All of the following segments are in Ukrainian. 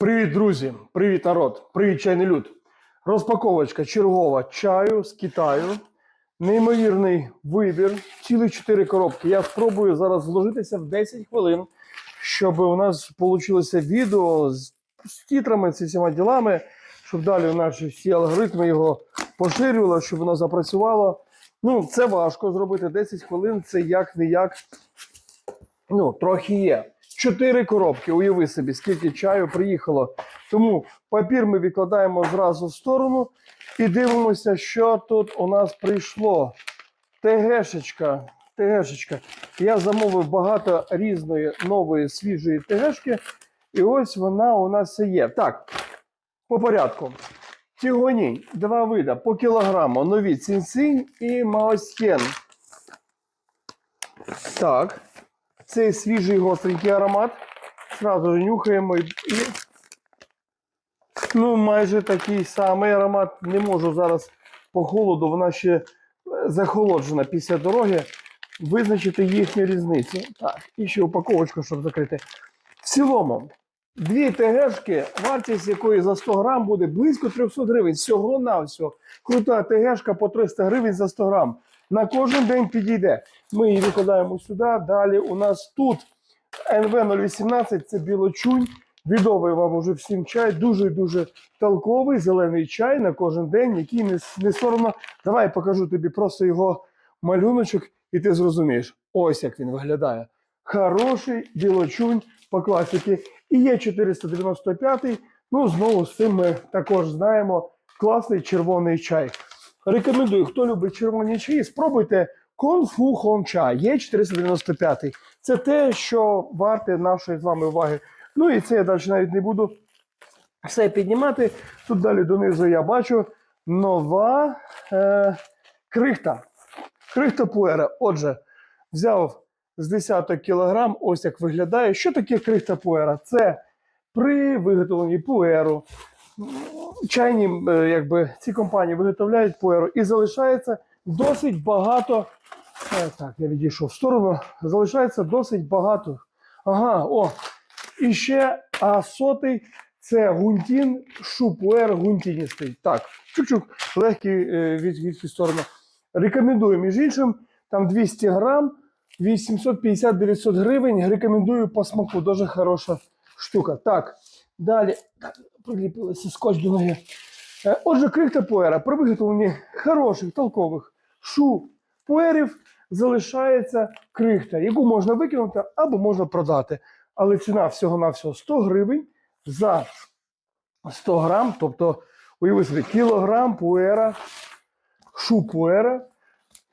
Привіт, друзі! Привіт, народ! Привіт, чайний люд! Розпаковочка чергова чаю з Китаю. Неймовірний вибір. Цілих 4 коробки. Я спробую зараз зложитися в 10 хвилин, щоб у нас вийшло відео з, з титрами, з всіма ділами, щоб далі наші всі алгоритми його поширювали, щоб воно запрацювало. Ну, це важко зробити 10 хвилин, це як не як. Ну, трохи є. Чотири коробки, уяви собі, скільки чаю приїхало. Тому папір ми відкладаємо зразу в сторону і дивимося, що тут у нас прийшло. ТГшечка. ТГшечка. Я замовив багато різної нової свіжої ТГшки. І ось вона у нас і є. Так, по порядку. Тігонінь, два вида по кілограму. Нові цінцинь і маосьєн. Так. Цей свіжий гостренький аромат. Сразу нюхаємо і. Ну, майже такий самий аромат. Не можу зараз по холоду, вона ще е, захолоджена після дороги. Визначити їхню різницю. Так, і ще упаковочку, щоб закрити. В цілому, дві ТГшки, вартість якої за 100 грам буде близько 300 гривень. Всього на всього. Крута ТГшка по 300 гривень за 100 грам. На кожен день підійде. Ми її викладаємо сюди. Далі у нас тут НВ-018 це білочунь. Відомий вам уже всім чай. Дуже дуже толковий зелений чай на кожен день, який не, не соромно. Давай я покажу тобі просто його малюночок, і ти зрозумієш. Ось як він виглядає. Хороший білочунь по класіки. І є 495. Ну, знову з цим ми також знаємо. Класний червоний чай. Рекомендую, хто любить червоні чаї, спробуйте Конфу Хонча. Є 495. Це те, що варте нашої з вами уваги. Ну і це я далі навіть не буду все піднімати. Тут далі донизу я бачу нова е, крихта. Крихта пуера. Отже, взяв з десяток кілограм, ось як виглядає. Що таке крихта пуера? Це при виготовленні пуеру. Чайні, е, якби ці компанії виготовляють пуеру і залишається досить багато. Е, Так, я відійшов в сторону. Залишається досить багато. Ага, о. І ще а сотий це гунтін, шупуер гунтіністий. Так, чук-чук, легкий е, від, від сторони. Рекомендую, між іншим, там 200 грам, 850-900 гривень. Рекомендую по смаку. Дуже хороша штука. Так, далі. Так, приліпилося скотч до ноги. Е, Отже, крихта пуера при виготовленні хороших, толкових шу пуерів залишається крихта, яку можна викинути або можна продати. Але ціна всього-навсього 100 гривень за 100 грам, тобто, уяви собі, кілограм пуера, шу пуера,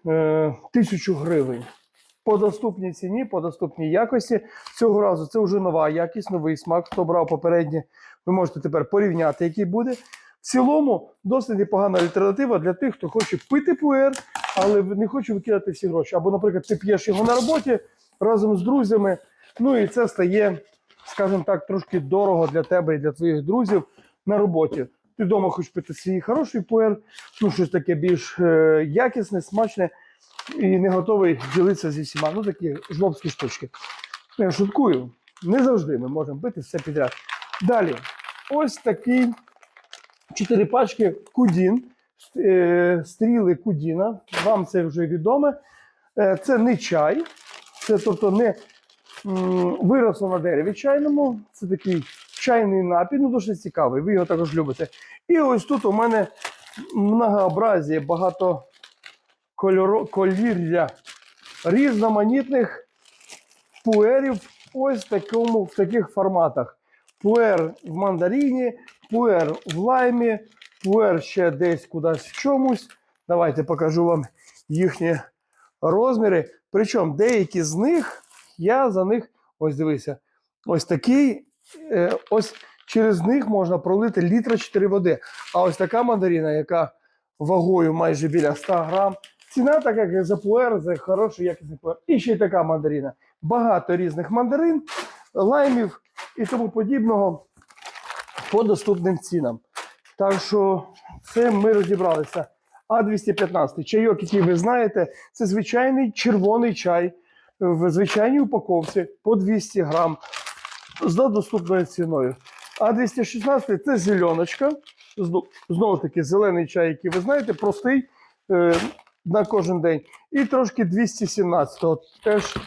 е, 1000 гривень. По доступній ціні, по доступній якості. Цього разу це вже нова якість, новий смак. Хто брав попереднє, ви можете тепер порівняти, який буде. В цілому досить непогана альтернатива для тих, хто хоче пити пуер, але не хоче викидати всі гроші. Або, наприклад, ти п'єш його на роботі разом з друзями. Ну і це стає, скажімо так, трошки дорого для тебе і для твоїх друзів на роботі. Ти вдома хочеш пити свій хороший пуер, ну щось таке більш е, якісне, смачне і не готовий ділитися зі всіма. Ну такі жлобські штучки. Я шуткую. Не завжди ми можемо пити все підряд. Далі, ось такий чотири пачки кудін, е, стріли кудіна. Вам це вже відоме. Е, Це не чай, це тобто не виросло на дереві чайному. Це такий чайний напій, ну дуже цікавий. Ви його також любите. І ось тут у мене многообразі, багато колір'я різноманітних пуерів ось такому, в таких форматах. Пуер в мандаріні, пуер в лаймі, пуер ще десь кудись в чомусь. Давайте покажу вам їхні розміри. Причому деякі з них я за них, ось дивися, ось такий, е, ось через них можна пролити літра 4 води. А ось така мандаріна, яка вагою майже біля 100 грам. Ціна така, як за пуер, за хороший якісний пуер. І ще й така мандаріна. Багато різних мандарин, лаймів і тому подібного по доступним цінам. Так що це ми розібралися. А215 чайок, який ви знаєте, це звичайний червоний чай в звичайній упаковці по 200 грам за доступною ціною. А 216 це зеленочка. Знову таки, зелений чай, який ви знаєте, простий е, на кожен день. І трошки 217 От теж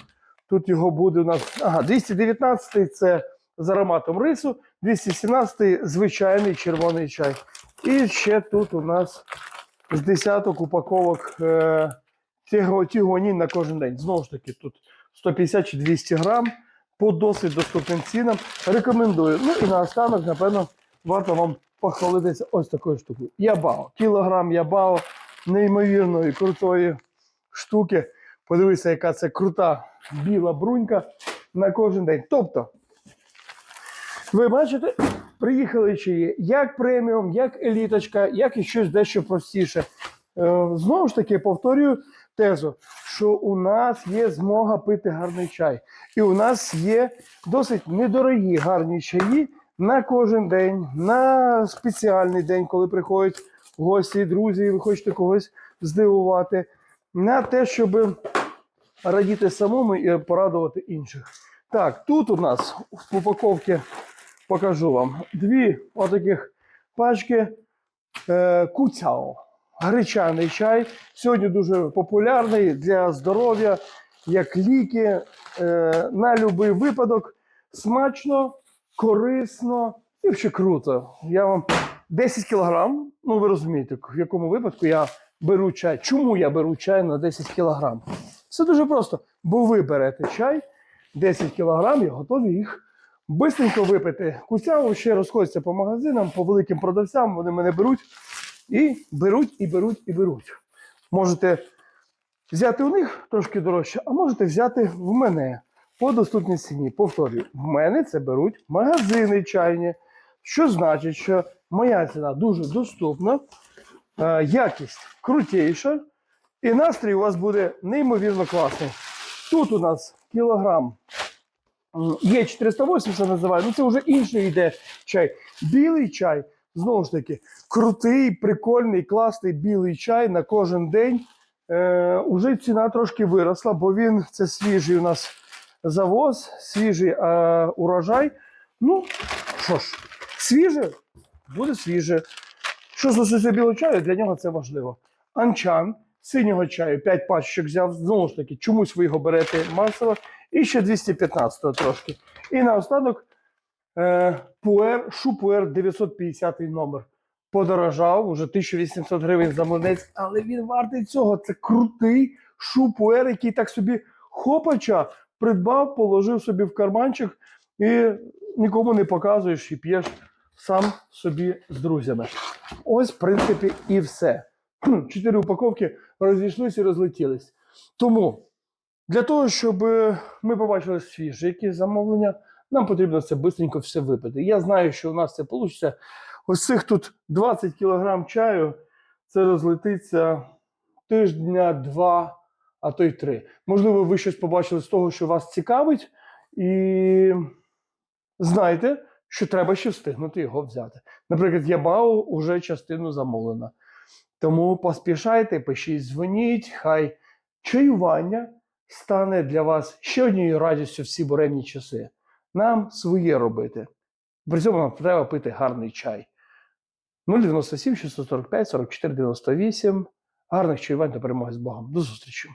тут його буде у нас. Ага, 219 це з ароматом рису, 217 звичайний червоний чай. І ще тут у нас з десяток упаковок е, тіго- тігуанін на кожен день. Знову ж таки, тут 150 чи 200 грам по досить доступним цінам. Рекомендую. Ну і наостанок, напевно, варто вам похвалитися ось такою штукою. Ябао. Кілограм ябао неймовірної крутої штуки. Подивися, яка це крута біла брунька на кожен день. Тобто, ви бачите, приїхали чаї як преміум, як еліточка, як і щось дещо простіше. Е, Знову ж таки, повторюю тезу, що у нас є змога пити гарний чай. І у нас є досить недорогі гарні чаї на кожен день, на спеціальний день, коли приходять гості, друзі, і ви хочете когось здивувати, на те, щоб радіти самому і порадувати інших. Так, тут у нас в упаковці покажу вам дві отаких пачки е, куцяо. Гречаний чай. Сьогодні дуже популярний для здоров'я, як ліки е, на будь-який випадок. Смачно, корисно і ще круто. Я вам 10 кілограм. Ну, ви розумієте, в якому випадку я беру чай. Чому я беру чай на 10 кілограм? Все дуже просто. Бо ви берете чай 10 кілограм і готові їх бистренько випити. Куцяво ще розходяться по магазинам, по великим продавцям, вони мене беруть і беруть, і беруть, і беруть. Можете взяти у них трошки дорожче, а можете взяти в мене по доступній ціні. Повторюю, в мене це беруть магазини чайні, що значить, що моя ціна дуже доступна, е, якість крутіша, і настрій у вас буде неймовірно класний. Тут у нас кілограм є 480 називаю, ну це вже інший йде чай. Білий чай, знову ж таки, крутий, прикольний, класний білий чай на кожен день. Е, уже ціна трошки виросла, бо він це свіжий у нас завоз, свіжий е, урожай. Ну, що ж, свіже, буде свіже. Що стосується білого чаю, для нього це важливо. Анчан, синього чаю, 5 пачок взяв, знову ж таки, чомусь ви його берете масово. І ще 215 трошки. І наостанок е, пуер, шупуер 950 номер. Подорожав, уже 1800 гривень за млинець, але він вартий цього. Це крутий шупуер, який так собі хопача придбав, положив собі в карманчик і нікому не показуєш і п'єш сам собі з друзями. Ось, в принципі, і все. Чотири упаковки розійшлись і розлетілись. Тому для того, щоб е, ми побачили свіжі якісь замовлення, нам потрібно це швидко все випити. Я знаю, що у нас це вийде. Ось цих тут 20 кг чаю, це розлетиться тижня, два, а то й три. Можливо, ви щось побачили з того, що вас цікавить, і знайте, що треба ще встигнути його взяти. Наприклад, Ябао вже частину замовлена. Тому поспішайте, пишіть, дзвоніть, хай чаювання стане для вас ще однією радістю в ці буремні часи. Нам своє робити. При цьому нам треба пити гарний чай. 097 645 44 98. Гарних чаювань та перемоги з Богом. До зустрічі!